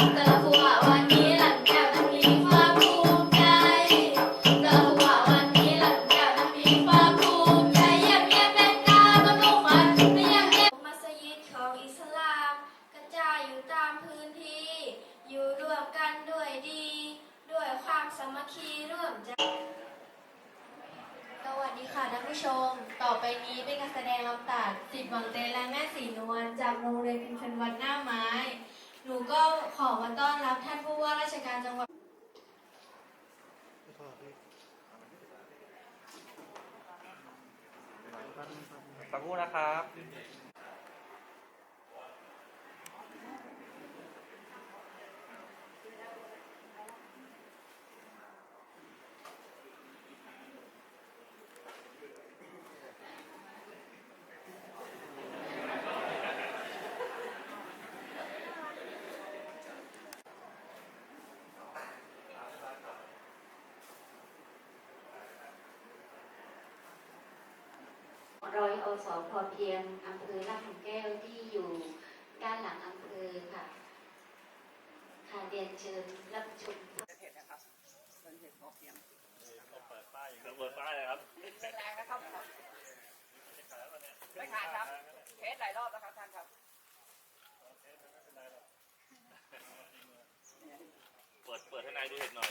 ความภูมิใจแต่ละหัววันนี้หลังจากนั้นมีความภูมิใจเยี่ยมเยี่ยมแม่ตาก็ทุกวันไม่เยี่ยมเยี่ยมมัสยิดของอิสลามกระจายอยู่ตามพื้นที่อยู่ร่วมกันด้วยดีด้วยความสามัคคีร่วมใจสวัสดีค่ะท่านผู้ชม ต่อไปนี้เป็นการแสดงลำตัดสิบวังเตและแม่สีนวลจากโรงเรียนพิมพ์ชนวัดหน้าไม้ หนูก็ขอมาต้อนรับท่านผู้ว่าราชการจังหวัดสักครู่นะครับ ร้อยอสพอเพียงอำเภอลาดหลุมแก้วที่อยู่ด้านหลังอำเภอค่ะ ค่ะเรียนเชิญรับชมเปิดป้ายเลยครับแรงนะครับไม่ขาดครับเทสหลายรอบแล้วครับท่านครับเปิดเปิดให้นายดูเห็ดหน่อย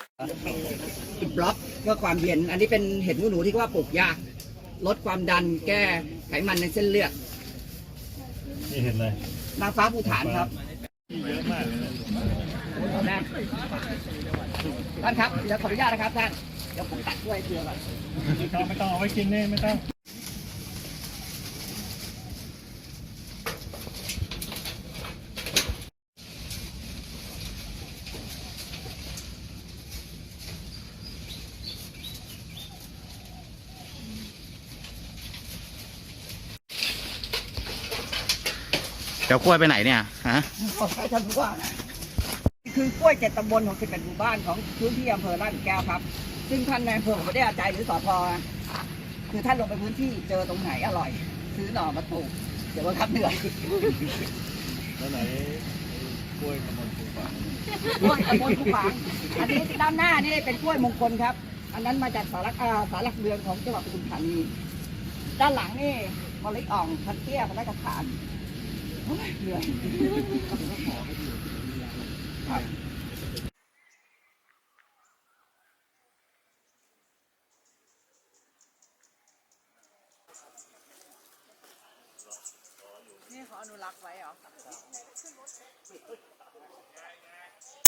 บล็อกเพื่อความเย็น อันนี้เป็นเห็ดหูหนูที่ว่าปลูกยาก ลดความดันแก้ไขมันในเส้นเลือดนี่เห็นเลยนางฟ้าภูฐานครับเยอะมากเลยนะท่านครับเดี๋ยวขออนุญาตนะครับท่านเดี๋ยวผมตัดกล้วยเพื่อก่อนไม่ต้องไม่ต้องเอาไว้กินนี่ไม่ต้อง เดี๋ยวกล้วยไปไหนเนี่ยฮะขอให้ท่านผู้ว่านะนี่คือกล้วยเจ็ดตำบลของสิบเอ็ดหมู่บ้านของพื้นที่อำเภอลาดหลุมแก้วครับ ซึ่งท่านนายอำเภอผมไม่ได้อาใจหรือสอพนะคือท่านลงไปพื้นที่เจอตรงไหนอร่อย ซื้อหน่อมาปลูกเดี๋ยวว่าครับเหนื่อยแล้วไหนกล้วยขมอนปูฝากกล้วยตำบลภูฝางอันนี้ด้านหน้านี่เป็นกล้วยมงคลครับ อันนั้นมาจากสารักอาสารักเรือนของจังหวัดปทุมธานี ด้านหลังนี่มะลิอ่องพันเตี้ยพันได้กระถานโอ้ยเหนื่อยครับ นี่เขาอนุรักษ์ไว้เหรอ